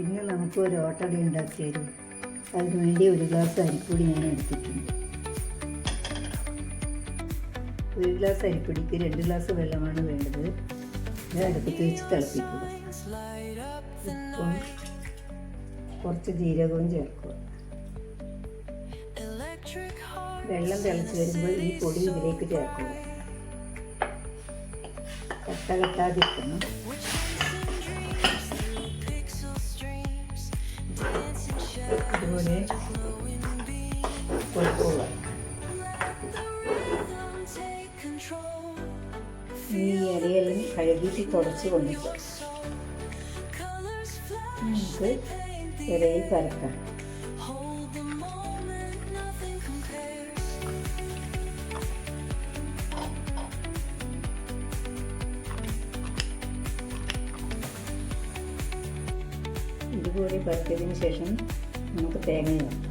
ഇന്ന് നമുക്ക് ഒരു ഓട്ടട ഉണ്ടാക്കി തരും അതിനുവേണ്ടി ഒരു ഗ്ലാസ് അരിപ്പൊടി ഞാൻ എടുത്തിട്ടുണ്ട്. ഒരു ഗ്ലാസ് അരിപ്പൊടിക്ക് രണ്ട് ഗ്ലാസ് വെള്ളമാണ് വേണ്ടത്. ഇത് അടുപ്പത്ത് വെച്ച് തിളപ്പിക്കുക. ഉപ്പും കുറച്ച് ജീരകവും ചേർക്കുക. വെള്ളം തിളച്ച് വരുമ്പോൾ ഈ പൊടി ഇതിലേക്ക് ചേർക്കുക. കട്ട കട്ടാതിരിക്കണം. കൊടുക്കുക. ഈ ഇലയെല്ലാം കഴുകിയിട്ട് തുടച്ച് കൊണ്ടിട്ട് നമുക്ക് ഇലയിൽ പരക്കാം. ഇതുപോലെ പരത്തിയതിന് ശേഷം നമുക്ക് തേങ്ങ ചേർക്കാം.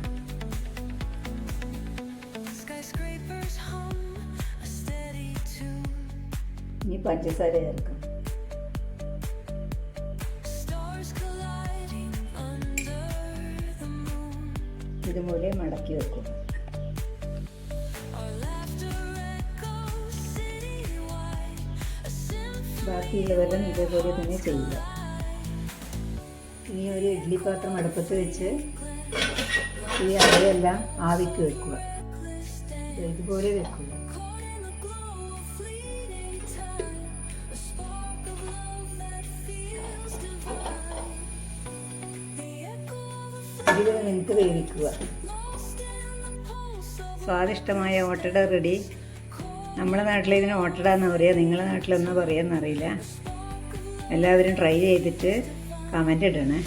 ഇനി പഞ്ചസാര ചേർക്കാം. ഇതുപോലെ മടക്കി symphony ബാക്കിയുള്ളവരെല്ലാം ഇതേപോലെ തന്നെ ചെയ്യുക ഇനി ഒരു ഇഡ്ഡലി പാത്രം അടുപ്പത്ത് വെച്ച് ഈ അരയെല്ലാം ആവിക്ക് വെക്കുക. ഇതുപോലെ വെക്കുക. ഇരുപത് മിനിറ്റ് വേവിക്കുക. സ്വാദിഷ്ടമായ ഓട്ടട റെഡി. നമ്മുടെ നാട്ടിൽ ഇതിന് ഓട്ടട എന്ന് പറയുക നിങ്ങളുടെ നാട്ടിലൊന്നും പറയാമെന്നറിയില്ല എല്ലാവരും ട്രൈ ചെയ്തിട്ട് കമന്റ് ഇടണേ.